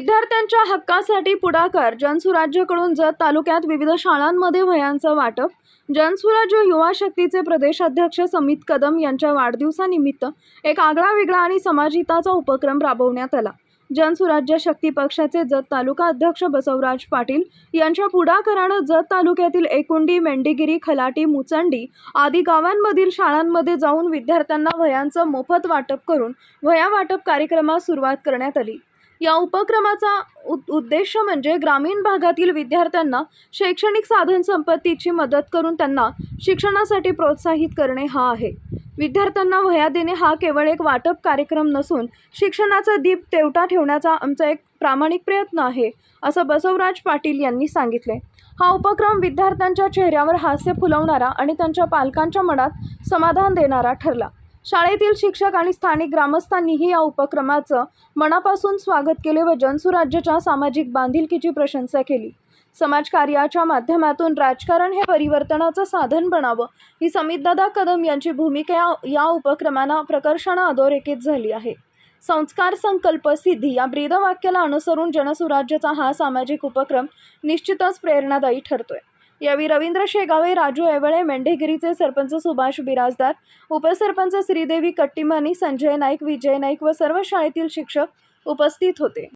विद्यार्थ्यांच्या हक्कासाठी पुढाकार जनसुराज्यकडून जत तालुक्यात विविध शाळांमध्ये वह्यांचं वाटप जनसुराज्य युवा शक्तीचे प्रदेशाध्यक्ष समित कदम यांच्या वाढदिवसानिमित्त एक आगळा वेगळा आणि समाजहिताचा उपक्रम राबवण्यात आला. जनसुराज्य शक्ती पक्षाचे जत तालुका अध्यक्ष बसवराज पाटील यांच्या पुढाकारानं जत तालुक्यातील एकुंडी मेंढीगिरी खलाटी मुचंडी आदी गावांमधील शाळांमध्ये जाऊन विद्यार्थ्यांना वयांचं मोफत वाटप करून वह्या वाटप कार्यक्रमास सुरुवात करण्यात आली. या उपक्रमाचा उद- उद्देश म्हणजे ग्रामीण भागातील विद्यार्थ्यांना शैक्षणिक साधन संपत्तीची मदत करून त्यांना शिक्षणासाठी प्रोत्साहित करणे हा आहे. विद्यार्थ्यांना वह्या देणे हा केवळ एक वाटप कार्यक्रम नसून शिक्षणाचा दीप तेवटा ठेवण्याचा आमचा एक प्रामाणिक प्रयत्न आहे असं बसवराज पाटील यांनी सांगितले. हा उपक्रम विद्यार्थ्यांच्या चेहऱ्यावर हास्य फुलवणारा आणि त्यांच्या पालकांच्या मनात समाधान देणारा ठरला. शाळेतील शिक्षक आणि स्थानिक ग्रामस्थांनीही या उपक्रमाचं मनापासून स्वागत केले व जनसुराज्याच्या सामाजिक बांधिलकीची प्रशंसा केली. समाजकार्याच्या माध्यमातून राजकारण हे परिवर्तनाचं साधन बनावं ही समितदादा कदम यांची भूमिका या- या उपक्रमांना प्रकर्षानं अधोरेखित झाली आहे. संस्कार संकल्प सिद्धी या ब्रीदवाक्याला अनुसरून जनसुराज्याचा हा सामाजिक उपक्रम निश्चितच प्रेरणादायी ठरतोय. यावेळी रवींद्र शेगावे राजू ऐवळे मेंढेगिरीचे सरपंच सुभाष बिराजदार उपसरपंच श्रीदेवी कट्टीमानी संजय नाईक विजय नाईक व सर्व शाळेतील शिक्षक उपस्थित होते.